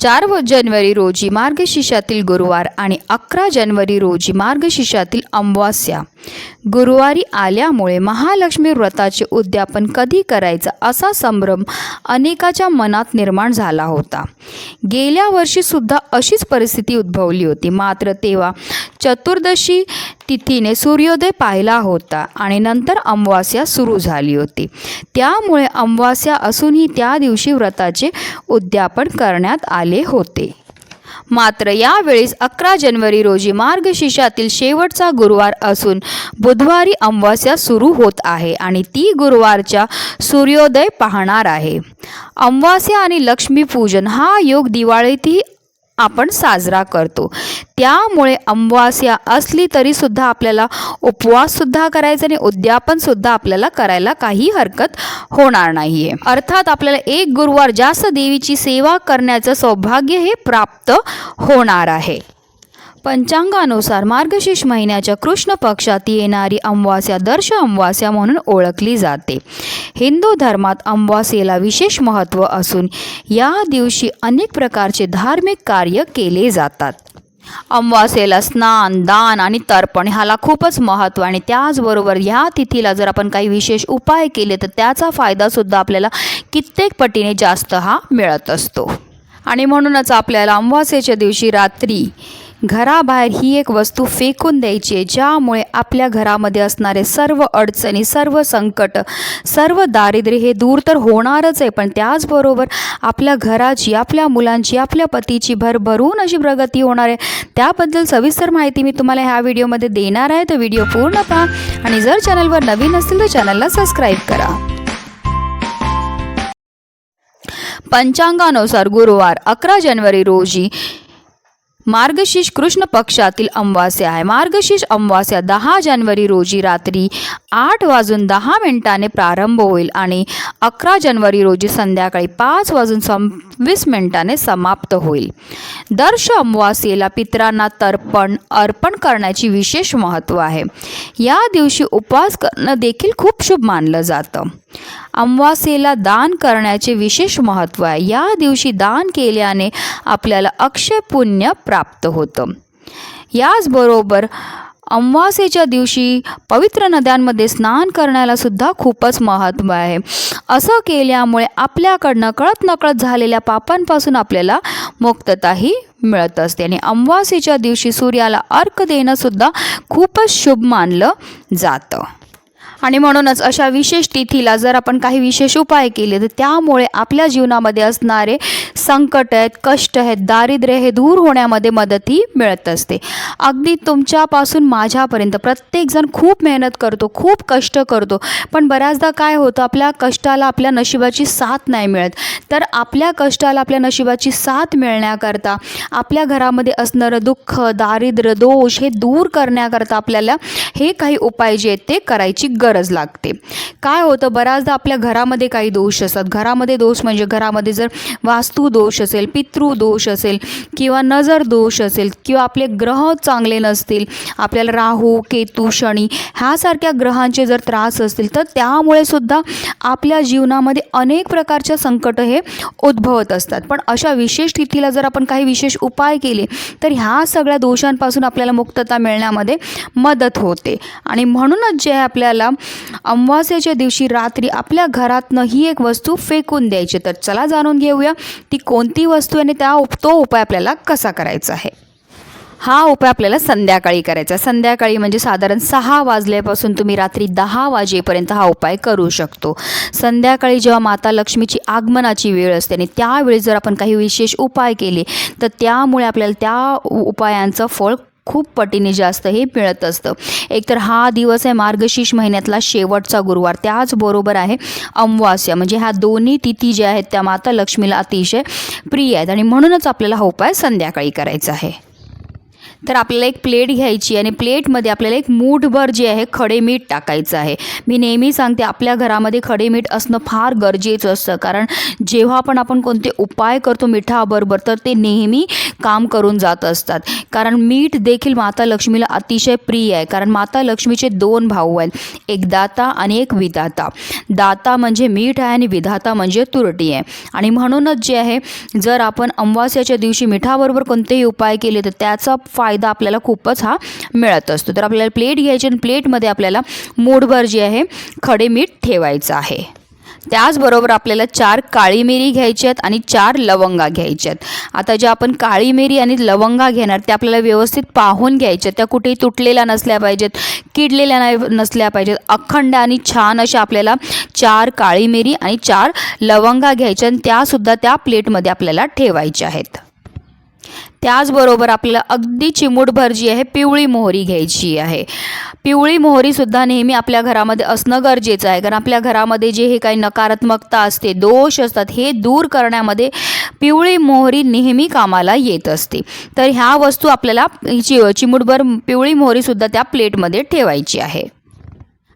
चार व जानेवारी रोजी मार्गशीर्षातील गुरुवार आणि अकरा जानेवारी रोजी मार्गशीर्षातील अमावास्या. गुरुवारी आल्यामुळे महालक्ष्मी व्रताचे उद्यापन कधी करायचं असा संभ्रम अनेकाच्या मनात निर्माण झाला होता. गेल्या वर्षीसुद्धा अशीच परिस्थिती उद्भवली होती. मात्र तेव्हा चतुर्दशी तिथीने सूर्योदय पाहिला होता आणि नंतर अमावास्या सुरू झाली होती. त्यामुळे अमावास्या असूनही त्या दिवशी व्रताचे उद्यापन करण्यात आले होते. मात्र यावेळेस अकरा जानेवारी रोजी मार्गशीर्षातील शेवटचा गुरुवार असून बुधवारी अमावस्या सुरू होत आहे आणि ती गुरुवारच्या सूर्योदय पाहणार आहे. अमावस्या आणि लक्ष्मीपूजन हा योग दिवाळीतही आपण साजरा करतो. त्यामुळे अमावास्या असली तरीसुद्धा आपल्याला उपवाससुद्धा करायचा आणि उद्यापनसुद्धा आपल्याला करायला काही हरकत होणार नाही आहे अर्थात आपल्याला एक गुरुवार जास्त देवीची सेवा करण्याचं सौभाग्य हे प्राप्त होणार आहे. पंचांगानुसार मार्गशीर्ष महिन्याच्या कृष्ण पक्षात येणारी अमावास्या दर्श अमावास्या म्हणून ओळखली जाते. हिंदू धर्मात अमावास्येला विशेष महत्त्व असून या दिवशी अनेक प्रकारचे धार्मिक कार्य केले जातात. अमावास्येला स्नान दान आणि तर्पण ह्याला खूपच महत्त्व आणि त्याचबरोबर ह्या तिथीला जर आपण काही विशेष उपाय केले तर त्याचा फायदासुद्धा आपल्याला कित्येक पटीने जास्त हा मिळत असतो. आणि म्हणूनच आपल्याला अमावास्येच्या दिवशी रात्री घराबाहेर ही एक वस्तू फेकून द्यायची आहे ज्यामुळे आपल्या घरामध्ये असणारे सर्व अडचणी सर्व संकट सर्व दारिद्र्य हे दूर तर होणारच आहे. पण त्याचबरोबर आपल्या घराची आपल्या मुलांची आपल्या पतीची भरभरून अशी प्रगती होणार आहे. त्याबद्दल सविस्तर माहिती मी तुम्हाला ह्या व्हिडिओमध्ये देणार आहे. तर व्हिडिओ पूर्ण पहा आणि जर चॅनलवर नवीन असतील तर चॅनलला सबस्क्राईब करा. पंचांगानुसार गुरुवार अकरा जानेवारी रोजी मार्गशीर्ष कृष्ण पक्षातील अमावास्या आहे. मार्गशीर्ष अमावास्या दहा जानेवारी रोजी रात्री आठ वाजून दहा मिनिटाने प्रारंभ होईल आणि अकरा जानेवारी रोजी संध्याकाळी पाच वाजून सव्वीस मिनिटाने समाप्त होईल. दर्श अमावास्येला पितरांना तर्पण अर्पण करण्याची विशेष महत्त्व आहे. या दिवशी उपवास करणं देखील खूप शुभ मानलं जातं. अमावास्येला दान करण्याचे विशेष महत्त्व आहे. या दिवशी दान केल्याने आपल्याला अक्षय पुण्य प्राप्त होतं. याचबरोबर अमावास्येच्या दिवशी पवित्र नद्यांमध्ये स्नान करण्याला सुद्धा खूपच महत्त्व आहे. असं केल्यामुळे आपल्याकडनं कळत नकळत झालेल्या पापांपासून आपल्याला मुक्तताही मिळत असते. आणि अमावास्येच्या दिवशी सूर्याला अर्क देणंसुद्धा खूपच शुभ मानलं जातं. आणि म्हणूनच अशा विशेष तिथीला जर आपण काही विशेष उपाय केले तर त्यामुळे आपल्या जीवनामध्ये असणारे संकट आहेत कष्ट आहेत दारिद्र्य हे दूर होण्यामध्ये मदतही मिळत असते. अगदी तुमच्यापासून माझ्यापर्यंत प्रत्येकजण खूप मेहनत करतो खूप कष्ट करतो पण बऱ्याचदा काय होतं आपल्या कष्टाला आपल्या नशिबाची साथ नाही मिळत. तर आपल्या कष्टाला आपल्या नशिबाची साथ मिळण्याकरता आपल्या घरामध्ये असणारं दुःख दारिद्र्य दोष हे दूर करण्याकरता आपल्याला हे काही उपाय जे आहेत ते करायची गरज गरज लागते. काय होतं? बऱ्याचदा आपल्या घरामध्ये काही दोष असतात. घरामध्ये दोष म्हणजे घरामध्ये जर वास्तू दोष असेल पितृ दोष असेल किंवा नजर दोष असेल किंवा आपले ग्रह चांगले नसतील आपल्याला राहू केतू शनी ह्यासारख्या ग्रहांचे जर त्रास असतील तर त्यामुळे सुद्धा आपल्या जीवनामध्ये अनेक प्रकारच्या संकट हे उद्भवत असतात. पण अशा विशेष तिथीला जर आपण काही विशेष उपाय केले तर ह्या सगळ्या दोषांपासून आपल्याला मुक्तता मिळण्यामध्ये मदत होते. आणि म्हणूनच जे आपल्याला अमावास्याच्या दिवशी रात्री आपल्या घरातनं ही एक वस्तू फेकून द्यायची. तर चला जाणून घेऊया ती कोणती वस्तू आहे आणि त्या उप तो उपाय आपल्याला कसा करायचा आहे. हा उपाय आपल्याला संध्याकाळी करायचा संध्याकाळी म्हणजे साधारण सहा वाजल्यापासून तुम्ही रात्री दहा वाजेपर्यंत हा उपाय करू शकतो. संध्याकाळी जेव्हा माता लक्ष्मीची आगमनाची वेळ असते आणि त्यावेळी जर आपण काही विशेष उपाय केले तर त्यामुळे आपल्याला त्या उपायांचं फळ खूप पटीने जास्त हे मिळत असतं. एकतर हा दिवस आहे मार्गशीर्ष महिन्यातला शेवटचा गुरुवार. त्याचबरोबर आहे अमावास्या. म्हणजे ह्या दोन्ही तिथी ज्या आहेत त्या माता लक्ष्मीला अतिशय प्रिय आहेत आणि म्हणूनच आपल्याला हा उपाय संध्याकाळी करायचा आहे. तर आपल्याला एक प्लेट घ्यायची आणि प्लेटमध्ये आपल्याला एक मूठभर जे आहे खडे मीठ टाकायचं आहे. मी नेहमी सांगते आपल्या घरामध्ये खडे मीठ असणं फार गरजेचं असतं. कारण जेव्हा पण आपण कोणते उपाय करतो मिठाबरोबर तर ते नेहमी काम करून जात असतात. कारण मीठ देखील माता लक्ष्मीला अतिशय प्रिय आहे. कारण माता लक्ष्मीचे दोन भाऊ आहेत. एक दाता आणि एक विधाता. दाता म्हणजे मीठ आहे आणि विधाता म्हणजे तुरटी आहे. आणि म्हणूनच जे आहे जर आपण अमावास्याच्या दिवशी मिठाबरोबर कोणतेही उपाय केले तर त्याचा फायदा फायदा आपल्याला खूपच हा मिळत असतो. तर आपल्याला प्लेट घ्यायची आणि प्लेटमध्ये आपल्याला मूठभर जे आहे खडे मीठ ठेवायचं आहे. त्याचबरोबर आपल्याला चार काळी मिरी घ्यायची आहेत आणि चार लवंगा घ्यायच्या आहेत. आता ज्या आपण काळी मिरी आणि लवंगा घेणार त्या आपल्याला व्यवस्थित पाहून घ्यायच्या त्या कुठेही तुटलेल्या नसल्या पाहिजेत किडलेल्या नाही नसल्या पाहिजेत. अखंड आणि छान अशा आपल्याला चार काळी मिरी आणि चार लवंगा घ्यायच्या आणि त्यासुद्धा त्या प्लेटमध्ये आपल्याला ठेवायच्या आहेत. त्याचबरोबर आपल्याला अगदी चिमूटभर जी आहे पिवळी मोहरी घ्यायची आहे. पिवळी मोहरीसुद्धा नेहमी आपल्या घरामध्ये असणं गरजेचं आहे. कारण आपल्या घरामध्ये जे हे काही नकारात्मकता असते दोष असतात हे दूर करण्यामध्ये पिवळी मोहरी नेहमी कामाला येत असते. तर ह्या वस्तू आपल्याला चि चिमूटभर पिवळी मोहरीसुद्धा त्या प्लेटमध्ये ठेवायची आहे.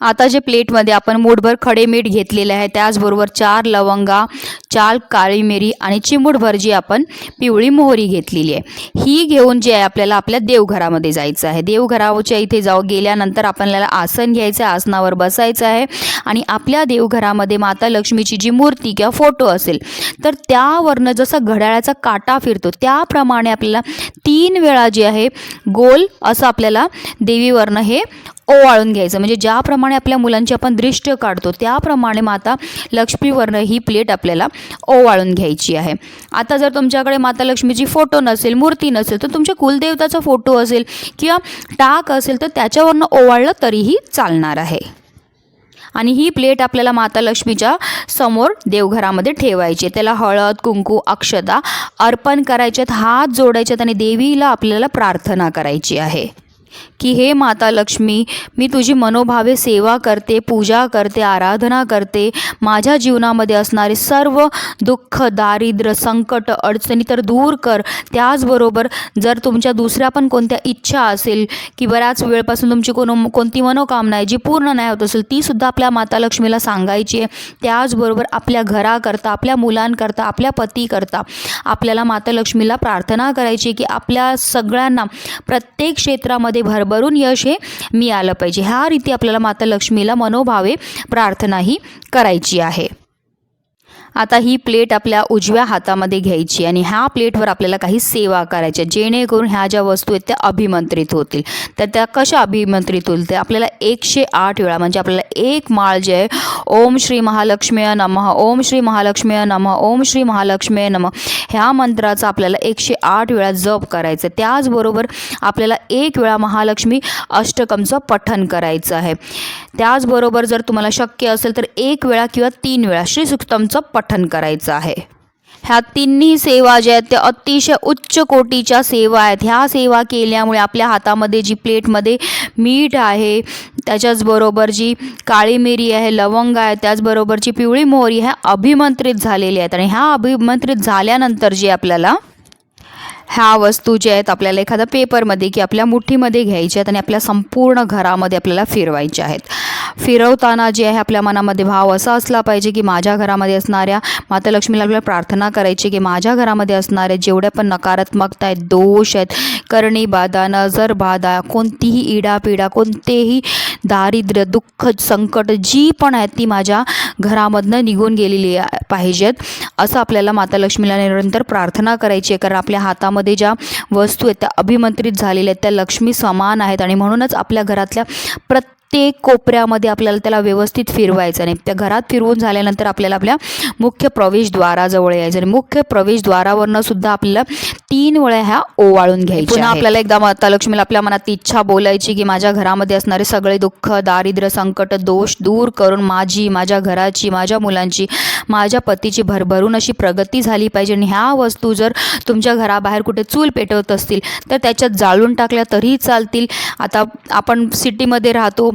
आता जे प्लेटमध्ये आपण मूठभर खडे मीठ घेतलेले आहे त्याचबरोबर चार लवंगा चार काळी मिरी आणि चिमूटभर जी आपण पिवळी मोहरी घेतलेली आहे ही घेऊन जे आहे आपल्याला आपल्या देवघरामध्ये जायचं आहे. देवघराच्या इथे जाऊ गेल्यानंतर आपल्याला आसन घ्यायचं आहे आसनावर बसायचं आहे आणि आपल्या देवघरामध्ये माता लक्ष्मीची जी मूर्ती किंवा फोटो असेल तर त्यावरनं जसा घड्याळाचा काटा फिरतो त्याप्रमाणे आपल्याला तीन वेळा जे आहे गोल असं आपल्याला देवीवरनं हे ओवाळून घ्यायचं. म्हणजे ज्याप्रमाणे आपल्या मुलांची आपण दृष्ट काढतो त्याप्रमाणे माता लक्ष्मीवरनं ही प्लेट आपल्याला ओवाळून घ्यायची आहे. आता जर तुमच्याकडे माता लक्ष्मीची फोटो नसेल मूर्ती नसेल तर तुमच्या कुलदेवताचा फोटो असेल किंवा टाक असेल तर त्याच्यावरनं ओवाळलं तरीही चालणार आहे. आणि ही प्लेट आपल्याला माता लक्ष्मीच्या समोर देवघरामध्ये ठेवायची त्याला हळद कुंकू अक्षता अर्पण करायच्यात हात जोडायच्यात आणि देवीला आपल्याला प्रार्थना करायची आहे. की हे माता लक्ष्मी मी तुझी मनोभावे सेवा करते पूजा करते आराधना करते. माझ्या जीवनामध्ये असणारे सर्व दुःख दारिद्र्य संकट अडचणी तर दूर कर. त्याचबरोबर जर तुमच्या दुसऱ्या पण कोणत्या इच्छा असेल की बऱ्याच वेळपासून तुमची कोण कोणती मनोकामना आहे जी पूर्ण नाही होत असेल तीसुद्धा आपल्या माता लक्ष्मीला सांगायची आहे. त्याचबरोबर आपल्या घराकरता आपल्या मुलांकरता आपल्या पतीकरता आपल्याला माता लक्ष्मीला प्रार्थना करायची की आपल्या सगळ्यांना प्रत्येक क्षेत्रामध्ये भर भरभरून यश हे मिळालं पाहिजे. ह्या रीती आपल्याला माता लक्ष्मीला मनोभावे प्रार्थनाही करायची आहे. आता ही प्लेट आपल्या उजव्या हातामध्ये घ्यायची आणि ह्या प्लेटवर आपल्याला काही सेवा करायच्या जेणेकरून ह्या ज्या वस्तू आहेत त्या अभिमंत्रित होतील. तर त्या कशा अभिमंत्रित होतील ते आपल्याला एकशे आठ वेळा म्हणजे आपल्याला एक माळ जे आहे ओम श्री महालक्ष्मीय नमः ओम श्री महालक्ष्मीय नमः ओम श्री महालक्ष्मीय नमः ह्या मंत्राचा आपल्याला एकशे आठ वेळा जप करायचं त्याचबरोबर आपल्याला एक वेळा महालक्ष्मी अष्टकमचं पठन करायचं आहे. त्याचबरोबर जर तुम्हाला शक्य असेल तर एक वेळा किंवा तीन वेळा श्रीसुक्तमचं पठन करायचं आहे. ह्या तिन्ही सेवा ज्या आहेत त्या अतिशय उच्च कोटीच्या सेवा आहेत. ह्या सेवा केल्यामुळे आपल्या हातामध्ये जी प्लेटमध्ये मीठ आहे त्याच्याचबरोबर जी काळी मिरी आहे लवंग आहे त्याचबरोबरची पिवळी मोहरी ह्या अभिमंत्रित झालेल्या आहेत. आणि ह्या अभिमंत्रित झाल्यानंतर जी आपल्याला ह्या वस्तू ज्या आहेत आपल्याला एखाद्या पेपरमध्ये की आपल्या मुठीमध्ये घ्यायच्या आहेत आणि आपल्या संपूर्ण घरामध्ये आपल्याला फिरवायच्या आहेत. फिरवताना जे आहे आपल्या मनामध्ये भाव असा असला पाहिजे की माझ्या घरामध्ये असणाऱ्या माता लक्ष्मीला आपल्याला प्रार्थना करायची की माझ्या घरामध्ये असणाऱ्या जेवढ्या पण नकारात्मकता आहेत दोष आहेत करणी बाधा नजर बाधा कोणतीही इडापिडा कोणतेही दारिद्र्य दुःख संकट जी पण आहेत ती माझ्या घरामधनं निघून गेलेली आहे- पाहिजेत. असं आपल्याला माता लक्ष्मीला निरंतर प्रार्थना करायची आहे. कारण आपल्या हातामध्ये ज्या वस्तू आहेत त्या अभिमंत्रित झालेल्या आहेत त्या लक्ष्मी समान आहेत. आणि म्हणूनच आपल्या घरातल्या प्रत्येक कोपऱ्यामध्ये आपल्याला त्याला व्यवस्थित फिरवायचं आणि त्या घरात फिरवून झाल्यानंतर आपल्याला आपल्या मुख्य प्रवेशद्वाराजवळ यायचं आणि मुख्य प्रवेशद्वारावरनं सुद्धा आपल्याला तीन वेळा ह्या ओवाळून घ्यायच्या पुन्हा आपल्याला एकदा माता लक्ष्मीला आपल्या मनात इच्छा बोलायची की माझ्या घरामध्ये असणारे सगळे दुःख दारिद्र्य संकट दोष दूर करून माझी माझ्या घराची घराची माझ्या मुलांची माझ्या पतीची भरभरून अशी प्रगती झाली पाहिजे. आणि ह्या वस्तू जर तुमच्या घराबाहेर कुठे चूल पेटवत असतील तर त्याच्यात जाळून टाकल्या तरीही चालतील. आता आपण सिटीमध्ये राहतो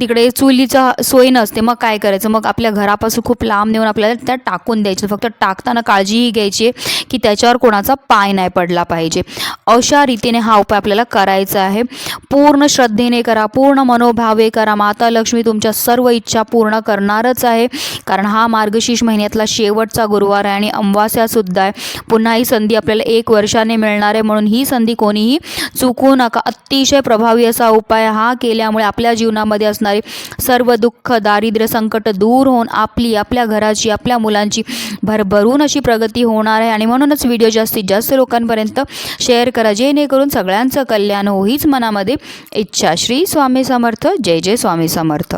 तिकडे चुलीचा सोय नसते मग काय करायचं? मग आपल्या घरापासून खूप लांब नेऊन आपल्याला त्या टाकून द्यायचं. फक्त टाकताना काळजीही घ्यायची आहे की त्याच्यावर कोणाचा पाय नाही पडला पाहिजे. अशा रीतीने हा उपाय आपल्याला करायचा आहे. पूर्ण श्रद्धेने करा पूर्ण मनोभावे करा. माता लक्ष्मी तुमच्या सर्व इच्छा पूर्ण करणारच आहे. कारण हा मार्गशीर्ष महिन्यातला शेवटचा गुरुवार आहे आणि अमावास्यासुद्धा आहे. पुन्हा ही संधी आपल्याला एक वर्षाने मिळणार आहे. म्हणून ही संधी कोणीही चुकू नका. अतिशय प्रभावी असा उपाय हा केल्यामुळे आपल्या जीवनामध्ये असणारे सर्व दुःख दारिद्र्य संकट दूर होऊन आपली आपल्या घराची आपल्या मुलांची भरभरून अशी प्रगती होणार आहे. आणि म्हणूनच व्हिडिओ जास्तीत जास्त लोकांपर्यंत शेअर करा जेणेकरून सगळ्यांचं कल्याण हो. हीच मनामध्ये इच्छा. श्री स्वामी समर्थ. जय जय स्वामी समर्थ.